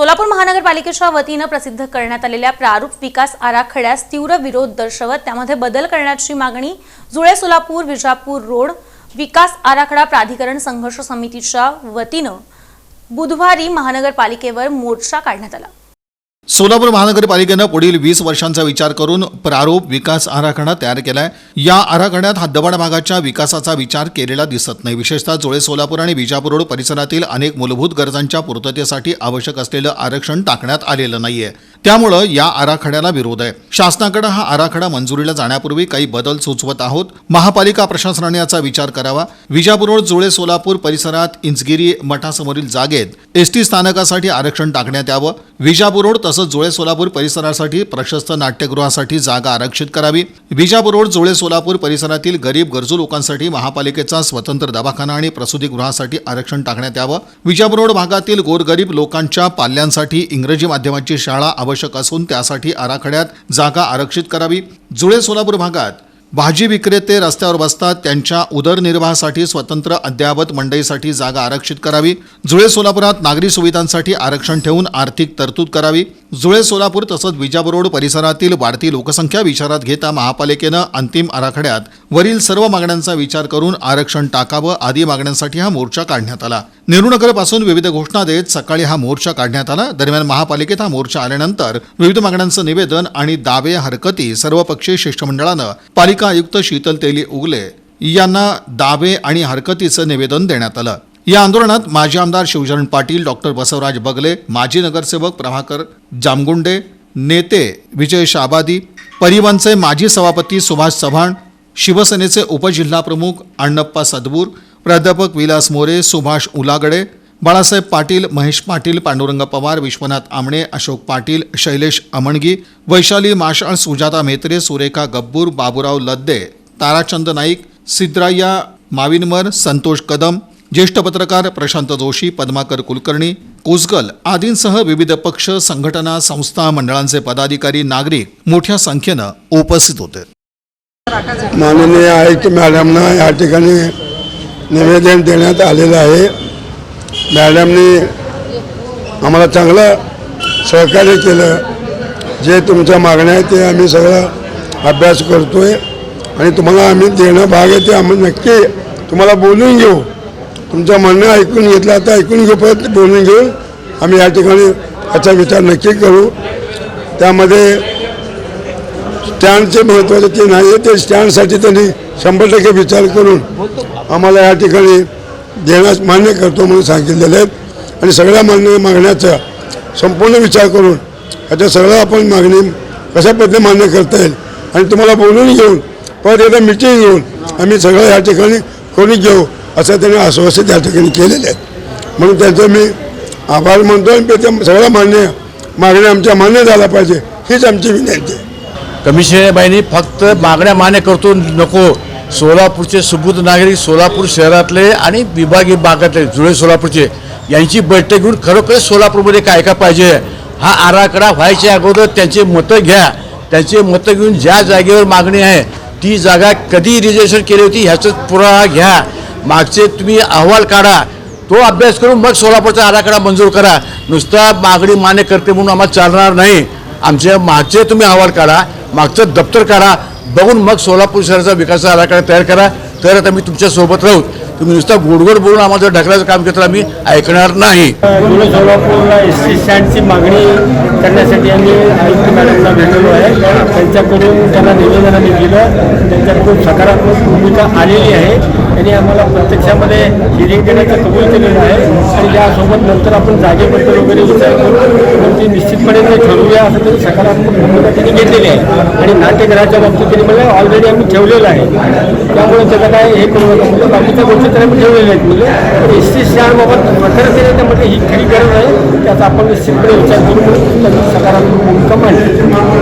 सोलापूर महानगरपालिकेच्या वतीनं प्रसिद्ध करण्यात आलेल्या प्रारूप विकास आराखड्यास तीव्र विरोध दर्शवत त्यामध्ये बदल करण्याची मागणी जुळे सोलापूर विजापूर रोड विकास आराखडा प्राधिकरण संघर्ष समितीच्या वतीनं बुधवारी महानगरपालिकेवर मोर्चा काढण्यात आला. सोलापूर महानगरपालिकेनं पुढील वीस वर्षांचा विचार करून प्रारूप विकास आराखडा तयार केलाय. या आराखड्यात हद्दवाड भागाच्या विकासाचा विचार केलेला दिसत नाही. विशेषतः जुळे सोलापूर आणि विजापूर रोड परिसरातील अनेक मूलभूत गरजांच्या पूर्ततेसाठी आवश्यक असलेलं आरक्षण टाकण्यात आलेलं नाहीये. त्यामुळं या आराखड्याला विरोध आहे. शासनाकडे हा आराखडा मंजुरीला जाण्यापूर्वी काही बदल सुचवत आहोत. महापालिका प्रशासनाने याचा विचार करावा. विजापूर रोड जुळे सोलापूर परिसरात इंचगिरी मठासमोरील जागेत एसटी स्थानकासाठी आरक्षण टाकण्यात यावं. विजापूर रोड तसंच जुळे सोलापूर परिसरासाठी प्रशस्त नाट्यगृहासाठी जागा आरक्षित करावी. विजापूर रोड जुळे सोलापूर परिसरातील गरीब गरजू लोकांसाठी महापालिकेचा स्वतंत्र दवाखाना आणि प्रसूतीगृहासाठी आरक्षण टाकण्यात यावं. विजापूर रोड भागातील गोरगरीब लोकांच्या पाल्यांसाठी इंग्रजी माध्यमाची शाळा आवश्यक असून त्यासाठी आराखड्यात जागा आरक्षित करावी. जुळे सोलापूर भागात भाजी विक्रेते रस्त्यावर बसतात त्यांच्या उदरनिर्वाहासाठी स्वतंत्र अद्ययावत मंडईसाठी जागा आरक्षित करावी. जुळे सोलापुरात नागरी सुविधांसाठी आरक्षण ठेवून आर्थिक तरतूद करावी. जुळे सोलापूर तसंच विजापूर रोड परिसरातील वाढती लोकसंख्या विचारात घेता महापालिकेनं अंतिम आराखड्यात वरील सर्व मागण्यांचा विचार करून आरक्षण टाकावं आदी मागण्यांसाठी हा मोर्चा काढण्यात आला. नेहरूनगरपासून विविध घोषणा देत सकाळी हा मोर्चा काढण्यात आला. दरम्यान महापालिकेत हा मोर्चा आल्यानंतर विविध मागण्यांचं निवेदन आणि दावे हरकती सर्वपक्षीय शिष्टमंडळानं पालिका आयुक्त शीतल तेली उगले यांना दावे आणि हरकतीचं निवेदन देण्यात आलं. या आंदोलनात माजी आमदार शिवचरण पाटील डॉक्टर बसवराज बगले माजी नगरसेवक प्रभाकर जामगुंडे नेते विजय शाबादी परिवनचे माजी सभापती सुभाष चव्हाण शिवसेनेचे उपजिल्हाप्रमुख अण्णप्पा सदबूर प्राध्यापक विलास मोरे सुभाष उलागडे बाळासाहेब पाटील महेश पाटील पांडुरंग पवार विश्वनाथ आमणे अशोक पाटील शैलेश अमणगी वैशाली माशाळ सुजाता मेत्रे सुरेखा गब्बूर बाबुराव लद्दे ताराचंद नाईक सिद्राय्या माविनमर संतोष कदम ज्येष्ठ पत्रकार प्रशांत जोशी पद्माकर कुलकर्णी कोसगल आदींसह विविध पक्ष संघटना संस्था मंडळांचे पदाधिकारी नागरिक मोठ्या संख्येनं उपस्थित होते. माननीय आयुक्त मॅडमना या ठिकाणी निवेदन देण्यात आलेलं आहे. मॅडमनी आम्हाला चांगलं सहकार्य केलं. जे तुमच्या मागण्या आहेत ते आम्ही सगळं अभ्यास करतो आहे आणि तुम्हाला आम्ही देणं भाग आहे ते आम्ही नक्की तुम्हाला बोलून घेऊ. तुमचं म्हणणं ऐकून घेतलं आता ऐकून घेऊ परत बोलून घेऊन आम्ही या ठिकाणी याचा विचार नक्की करू. त्यामध्ये स्टँडचे महत्त्वाचे ते नाही आहे ते स्टँडसाठी त्यांनी शंभर टक्के विचार करून आम्हाला या ठिकाणी देण्यास मान्य करतो म्हणून सांगितलेले आहेत. आणि सगळ्या मान्य मागण्याचा संपूर्ण विचार करून याच्या सगळं आपण मागणी कशा पद्धतीने मान्य करता येईल आणि तुम्हाला बोलून घेऊन परत एकदा मिटिंग घेऊन आम्ही सगळं या ठिकाणी करून घेऊ. असं त्यांनी आश्वासन त्या ठिकाणी केलेले आहेत म्हणून त्यांचं मी आभार मानतो आणि त्याचं सगळ्या मान्य मागण्या आमच्या मान्य झाल्या पाहिजे हीच आमची विनंती आहे. कमिशनबाईंनी फक्त मागण्या मान्य करतो नको. सोलापूरचे सुबूत नागरिक सोलापूर शहरातले आणि विभागीय भागातले जुळे सोलापूरचे यांची बैठक घेऊन खरोखर सोलापूरमध्ये काय काय पाहिजे? हा आराखडा व्हायच्या अगोदर त्यांचे मतं घ्या. त्यांचे मतं घेऊन ज्या जागेवर मागणी आहे ती जागा कधी रिजर्वेशन केली होती ह्याचा पुरावा घ्या. मागचे तुम्ही अहवाल काढा. तो अभ्यास करून मग सोलापूरचा आराखडा मंजूर करा. नुसता मागणी मान्य करते म्हणून आम्हाला चालणार नाही. आमच्या मागचे तुम्ही अहवाल काढा. मागचं दप्तर काढा. बघून मग सोलापूर शहराचा विकासाचा आराखडा तयार करा. तर आता मी तुमच्यासोबत राहू. तुम्ही नुसतं गोडगोड बोलून आम्हाला जर ढकलायचं काम केलं आम्ही ऐकणार नाही. जुने सोलापूरला एस टी स्टँडची मागणी करण्यासाठी आम्ही आयुक्त मॅडमला भेटलो आहे. त्यांच्याकडून त्यांना निवेदन आम्ही दिलं. त्यांच्याकडून सकारात्मक भूमिका आलेली आहे. त्यांनी आम्हाला प्रत्यक्षामध्ये हिरिंग देण्याचं कबूल केलेलं आहे. आणि यासोबत नंतर आपण जागेबद्दल वगैरे विचार करू पण ती ते ठरवूया असं त्यांनी सकारात्मक भूमिका त्यांनी घेतलेली आहे. आणि नाट्यगृहाच्या बाबतीत त्यांनी म्हणजे ऑलरेडी आम्ही ठेवलेलं आहे. त्यामुळे त्याचं काय हे करू नका. म्हणजे बाकीच्या गोष्टी तर आम्ही ठेवलेल्या आहेत. म्हणजे एस टी स्टँडबाबत प्रखरतेने त्यामध्ये ही खरी गरज आहे. त्याचा आपण निश्चितपणे विचार करू म्हणून त्यांनी सकारात्मक भूमिका मांडली